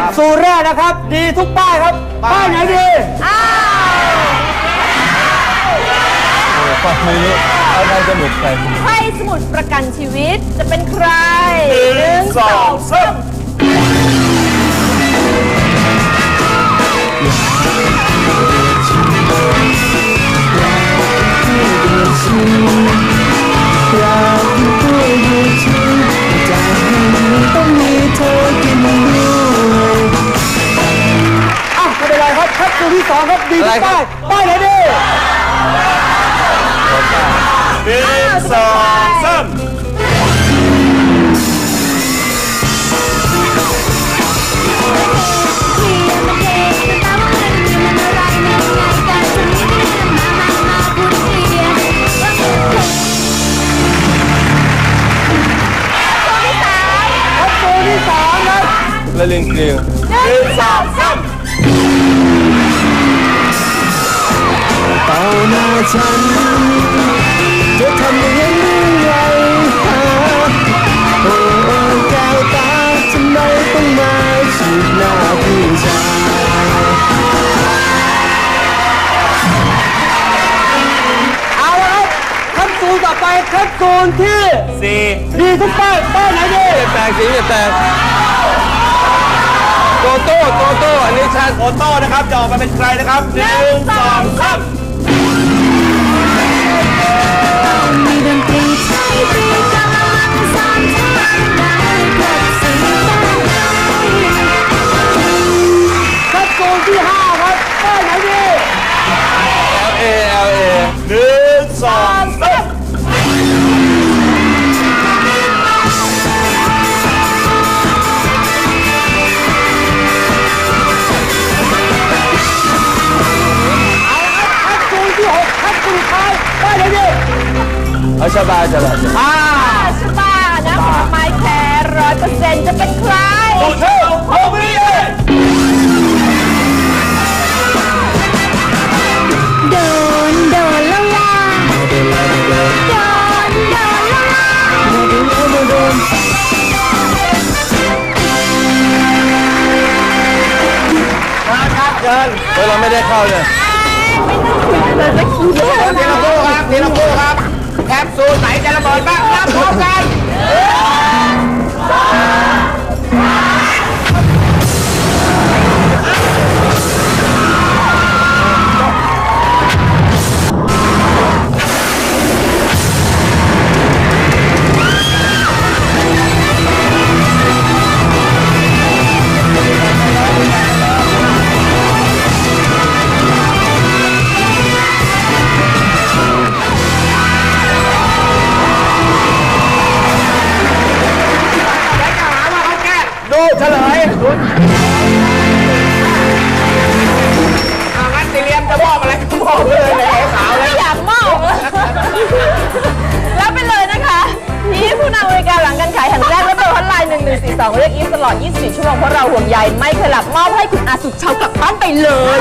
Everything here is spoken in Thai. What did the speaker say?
ปซูลแรกนะครับ ดีทุกป้ายครับป้ายไหนดีอ้าวป้ายนี้เอาได้จะหมดไป ไพ่สมุดประกันชีวิตจะเป็นใครหนึ่งสองสาม สองครับดีทุกป้ายป้ายไหนดีหนึ่งสองสามแคปซูลที่สามครับและลิงเกลียวหนึ่งสองสาม ฉัน จะทำยังไงหาโอ้แก้วตาทำไมต้องมาฉีดหน้าผู้ชายเอาละครับแคปซูลต่อไปแคปซูลที่สี่ดีทุกป้ายป้ายไหนดีแตกสีจะแตกโตโต้โตโต้อันนี้ชัดโอโต้นะครับจะออกมาเป็นใครนะครับหนึ่งสองสาม เอาชาบาจะละอ่าชะตานะผลไม้แท้ร้อยเปอร์เซ็นต์จะเป็นใครโอเคโอเคโดนโดนแล้วล่ะโดนโดนแล้วล่ะเชิญเฮ้ยเราไม่ได้เข้าเลยทีละคู่ครับทีละคู่ครับ แคปซูลไหนจะระเบิดบ้าง เฉลยเอางั้นตีเรียมจะมอบอะไรก็มอบไปเลยเลยสาวเลยไม่อยากมอบรับไปเลยนะคะที่ผู้นำบริการหลังการขายแห่งแรกและเบอร์ฮอตไลน์1142 เรียกอีฟตลอด 24 ชั่วโมงเพราะเราห่วงใยไม่เคยหลับมอบให้คุณอาสุดเชากลับบ้านไปเลย